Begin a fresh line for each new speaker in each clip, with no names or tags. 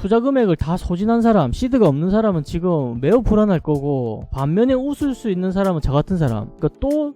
투자 금액을 다 소진한 사람, 시드가 없는 사람은 지금 매우 불안할 거고 반면에 웃을 수 있는 사람은 저 같은 사람. 그러니까 또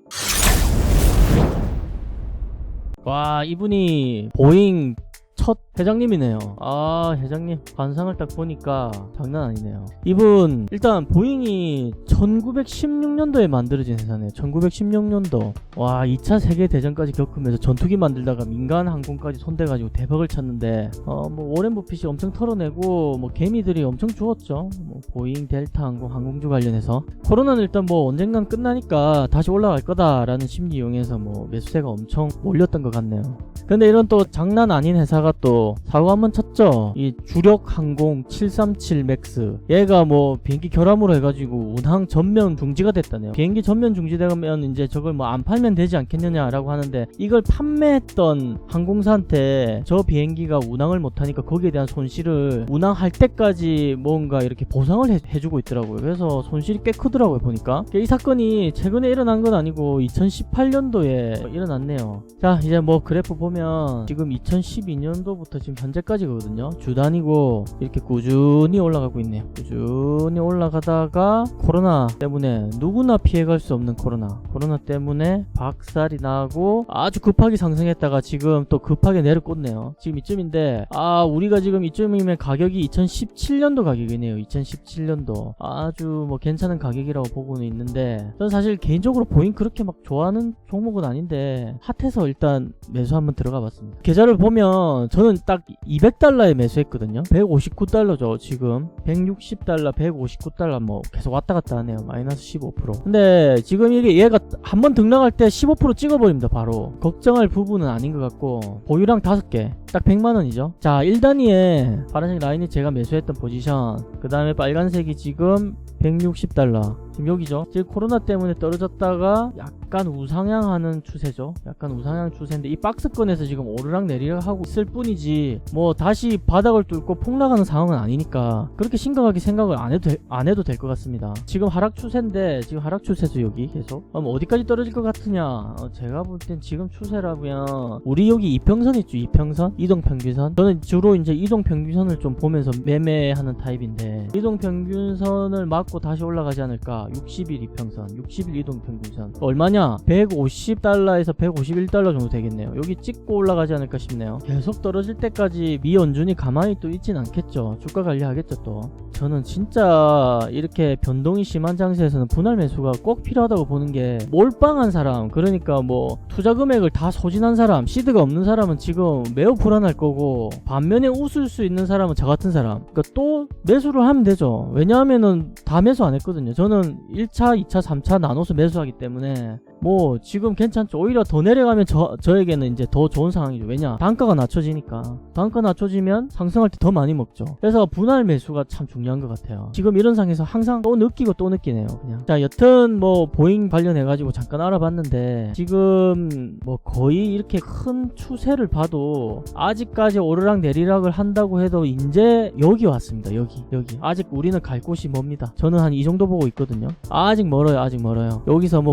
와, 이분이 보잉 첫 회장님이네요. 아, 회장님. 관상을 딱 보니까 장난 아니네요. 이분, 일단 보잉이 1916년도에 만들어진 회사네. 1916년도. 와, 2차 세계 대전까지 겪으면서 전투기 만들다가 민간 항공까지 손대 가지고 대박을 쳤는데, 어, 뭐, 오렌 버핏이 엄청 털어내고, 뭐, 개미들이 엄청 죽었죠. 뭐, 보잉, 델타 항공, 항공주 관련해서. 코로나는 일단 뭐, 언젠간 끝나니까 다시 올라갈 거다라는 심리 이용해서 뭐, 매수세가 엄청 몰렸던 것 같네요. 근데 이런 또 장난 아닌 회사 가 또 사고 한번 쳤죠. 이 주력 항공 737 맥스. 얘가 뭐 비행기 결함으로 해가지고 운항 전면 중지가 됐다네요. 비행기 전면 중지되면 이제 저걸 뭐 안 팔면 되지 않겠느냐라고 하는데 이걸 판매했던 항공사한테 저 비행기가 운항을 못하니까 거기에 대한 손실을 운항할 때까지 뭔가 이렇게 보상을 해, 해주고 있더라고요. 그래서 손실이 꽤 크더라고요 보니까. 이 사건이 최근에 일어난 건 아니고 2018년도에 일어났네요. 자 이제 뭐 그래프 보면 지금 2012년 도부터 지금 현재까지거든요. 주 단위고 이렇게 꾸준히 올라가고 있네요. 꾸준히 올라가다가 코로나 때문에 누구나 피해갈 수 없는 코로나. 코로나 때문에 박살이 나고 아주 급하게 상승했다가 지금 또 급하게 내려꽂네요. 지금 이쯤인데 아 우리가 지금 이쯤이면 가격이 2017년도 가격이네요. 2017년도 아주 뭐 괜찮은 가격이라고 보고는 있는데 저는 사실 개인적으로 보잉 그렇게 막 좋아하는 종목은 아닌데 핫해서 일단 매수 한번 들어가 봤습니다. 계좌를 보면 저는 딱 200달러에 매수했거든요. 159달러죠. 지금 160달러, 159달러 뭐 계속 왔다 갔다 하네요. 마이너스 15%. 근데 지금 이게 얘가 한 번 등락할 때 15% 찍어버립니다. 바로 걱정할 부분은 아닌 것 같고 보유량 5개 딱 100만 원이죠. 자 1단위에 파란색 라인이 제가 매수했던 포지션 그 다음에 빨간색이 지금 160달러. 지금 여기죠. 지금 코로나 때문에 떨어졌다가 약간 우상향하는 추세죠. 약간 우상향 추세인데 이 박스권에서 지금 오르락 내리락 하고 있을 뿐이지 뭐 다시 바닥을 뚫고 폭락하는 상황은 아니니까 그렇게 심각하게 생각을 안 해도 돼- 안 해도 될 것 같습니다. 지금 하락 추세인데 지금 하락 추세죠 여기 계속? 그럼 어디까지 떨어질 것 같으냐? 어, 제가 볼 땐 지금 추세라면 우리 여기 이평선 있죠 이평선 이동 평균선? 저는 주로 이제 이동 평균선을 좀 보면서 매매하는 타입인데 이동 평균선을 맞고 다시 올라가지 않을까? 60일 이평선 60일 이동 평균선. 얼마냐? 150달러에서 151달러 정도 되겠네요. 여기 찍고 올라가지 않을까 싶네요. 계속 떨어질 때까지 미 연준이 가만히 또 있진 않겠죠. 주가 관리하겠죠 또. 저는 진짜 이렇게 변동이 심한 장세에서는 분할 매수가 꼭 필요하다고 보는 게 몰빵한 사람 그러니까 뭐 투자 금액을 다 소진한 사람 시드가 없는 사람은 지금 매우 불안 할 거고 반면에 웃을 수 있는 사람은 저 같은 사람. 그러니까 또 매수를 하면 되죠. 왜냐하면은 다 매수 안 했거든요. 저는 1차 2차 3차 나눠서 매수하기 때문에 뭐 지금 괜찮죠? 오히려 더 내려가면 저, 저에게는 이제 더 좋은 상황이죠. 왜냐? 단가가 낮춰지니까. 단가 낮춰지면 상승할 때 더 많이 먹죠. 그래서 분할 매수가 참 중요한 것 같아요. 지금 이런 상에서 항상 또 느끼고 또 느끼네요 그냥. 자 여튼 뭐 보잉 관련해 가지고 잠깐 알아봤는데 지금 뭐 거의 이렇게 큰 추세를 봐도 아직까지 오르락 내리락을 한다고 해도 이제 여기 왔습니다 여기. 여기. 아직 우리는 갈 곳이 멉니다. 저는 한 이 정도 보고 있거든요. 아직 멀어요 아직 멀어요. 여기서 뭐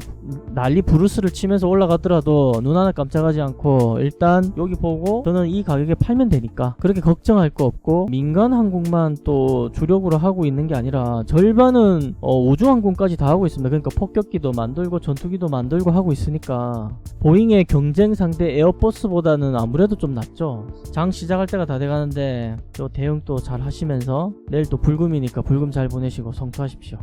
난리 브루스를 치면서 올라가더라도 눈 하나 깜짝하지 않고 일단 여기 보고 저는 이 가격에 팔면 되니까 그렇게 걱정할 거 없고 민간 항공만 또 주력으로 하고 있는 게 아니라 절반은 어, 우주 항공까지 다 하고 있습니다. 그러니까 폭격기도 만들고 전투기도 만들고 하고 있으니까 보잉의 경쟁 상대 에어버스보다는 아무래도 좀 낫죠. 장 시작할 때가 다 돼가는데 또 대응 또 잘 하시면서 내일 또 불금이니까 불금 잘 보내시고 성투하십시오.